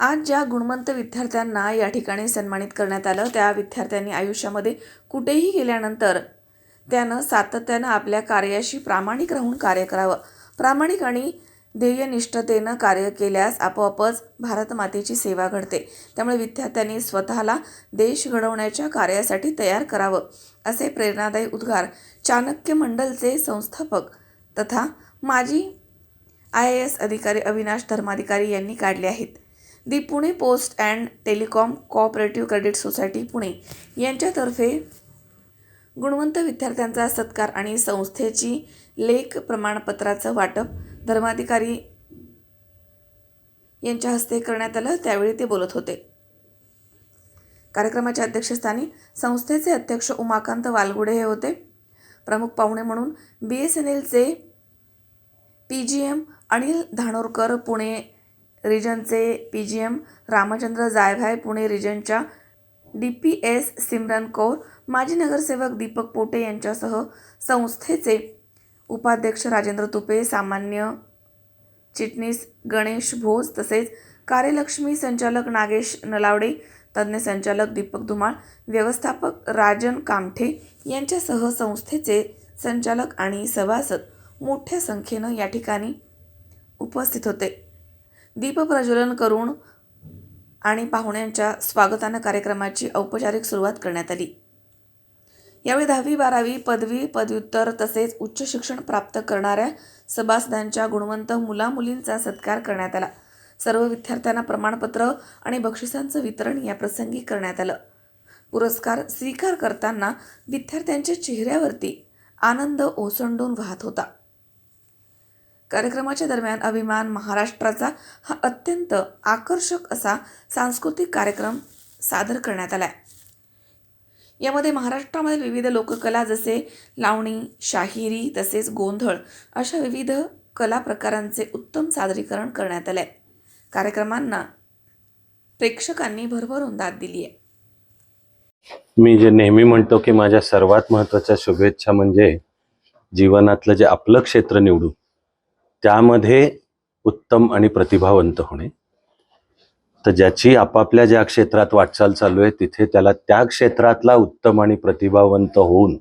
आज ज्या गुणवंत विद्यार्थ्यांना या ठिकाणी सन्मानित करण्यात आलं त्या विद्यार्थ्यांनी आयुष्यामध्ये कुठेही गेल्यानंतर त्यानं सातत्यानं आपल्या कार्याशी प्रामाणिक राहून कार्य करावं. प्रामाणिक आणि ध्येयनिष्ठतेनं कार्य केल्यास आपोआपच भारत मातेची सेवा घडते. त्यामुळे विद्यार्थ्यांनी स्वतःला देश घडवण्याच्या कार्यासाठी तयार करावं असे प्रेरणादायी उद्गार चाणक्य मंडलचे संस्थापक तथा माजी आय ए एस अधिकारी अविनाश धर्माधिकारी यांनी काढले आहेत. The Pune post and telecom cooperative credit society Pune यांच्यातर्फे गुणवंत विद्यार्थ्यांचा सत्कार आणि संस्थेची लेख प्रमाणपत्राचं वाटप धर्माधिकारी यांच्या हस्ते करण्यात आलं. त्यावेळी ते बोलत होते. कार्यक्रमाच्या अध्यक्षस्थानी संस्थेचे अध्यक्ष उमाकांत वालगुडे हे होते. प्रमुख पाहुणे म्हणून बी एस एन एलचे P G M Anil Dhanorkar Pune रिजनचे P G M Ramchandra Jaybhay Pune रिजनच्या D P S Simran Kaur माजी नगरसेवक दीपक पोटे यांच्यासह संस्थेचे उपाध्यक्ष राजेंद्र तुपे सामान्य चिटणीस गणेश भोज तसेच कार्यलक्ष्मी संचालक नागेश नलावडे तज्ज्ञ संचालक दीपक धुमाळ व्यवस्थापक राजन कामठे यांच्यासह संस्थेचे संचालक आणि सभासद मोठ्या संख्येनं या ठिकाणी उपस्थित होते. दीपप्रज्वलन करून आणि पाहुण्यांच्या स्वागतानं कार्यक्रमाची औपचारिक सुरुवात करण्यात आली. यावेळी दहावी बारावी पदवी पदव्युत्तर तसेच उच्च शिक्षण प्राप्त करणाऱ्या सभासदांच्या गुणवंत मुलामुलींचा सत्कार करण्यात आला. सर्व विद्यार्थ्यांना प्रमाणपत्र आणि बक्षिसांचं वितरण या प्रसंगी करण्यात आलं. पुरस्कार स्वीकार करताना विद्यार्थ्यांच्या चेहऱ्यावरती आनंद ओसंडून वाहत होता. कार्यक्रमाच्या दरम्यान अभिमान महाराष्ट्राचा हा अत्यंत आकर्षक असा सांस्कृतिक कार्यक्रम सादर करण्यात आला आहे यामध्ये महाराष्ट्रामधील विविध लोककला जसे लावणी शाहिरी तसेच गोंधळ अशा विविध कला प्रकारांचे उत्तम सादरीकरण करण्यात आले कार्यक्रमांना प्रेक्षकांनी भरभरून दाद दिली आहे मी जे नेहमी म्हणतो की माझ्या सर्वात महत्त्वाच्या शुभेच्छा म्हणजे जीवनातलं जे आपलं क्षेत्र निवडू त्यामध्ये उत्तम आणि प्रतिभावंत होणे. तर ज्याची आपापल्या ज्या क्षेत्रात वाटचाल चालू आहे तिथे त्याला त्या क्षेत्रातला उत्तम आणि प्रतिभावंत होऊन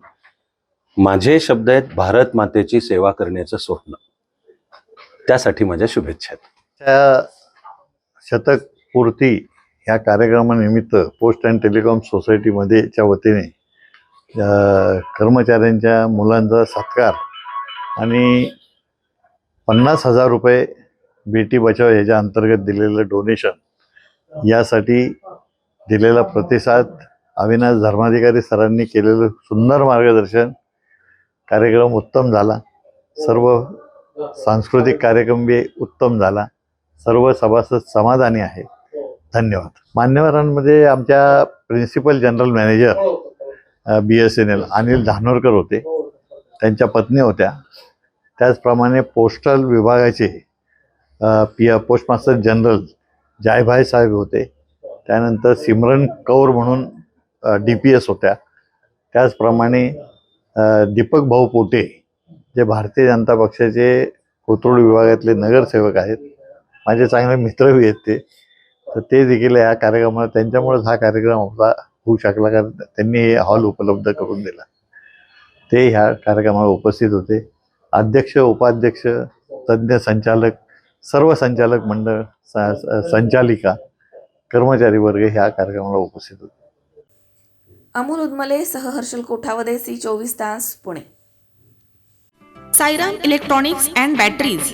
माझे शब्द आहेत भारत मातेची सेवा करण्याचं स्वप्न. त्यासाठी माझ्या शुभेच्छा आहेत. त्या शतक पूर्ती ह्या कार्यक्रमानिमित्त पोस्ट अँड टेलिकॉम सोसायटीमध्ये च्या वतीने कर्मचाऱ्यांच्या मुलांचा सत्कार आणि पन्नास हजार रुपये बेटी बचाव ह्याच्या अंतर्गत दिलेलं डोनेशन यासाठी दिलेला प्रतिसाद अविनाश धर्माधिकारी सरांनी केलेलं सुंदर मार्गदर्शन कार्यक्रम उत्तम झाला. सर्व सांस्कृतिक कार्यक्रम बी उत्तम झाला. सर्व सभासद समाधानी आहे धन्यवाद. मान्यवरांमध्ये आमच्या principal general manager B S N L Anil Dhanorkar होते. त्यांच्या पत्नी होत्या. त्याचप्रमाणे पोस्टल विभागाचे पी पोस्टमास्टर जनरल जायभाई साहेब होते. त्यानंतर सिमरन कौर म्हणून डी पी एस होत्या. त्याचप्रमाणे दीपक भाऊ पोटे जे भारतीय जनता पक्षाचे कोथरूड विभागातले नगरसेवक आहेत. माझे चांगले मित्रही आहेत ते. तर ते देखील या कार्यक्रमाला त्यांच्यामुळेच हा कार्यक्रम आपला होऊ शकला. कारण त्यांनी हे हॉल उपलब्ध करून दिला. ते ह्या कार्यक्रमाला उपस्थित होते. अध्यक्ष उपाध्यक्ष तज्ज्ञ संचालक सर्व संचालक मंडळ संचालिका कर्मचारी वर्ग ह्या कार्यक्रमाला उपस्थित होते. अमोल उदमले सह हर्षल कोठावदे सी चोवीस तास Pune. Sairam electronics and batteries.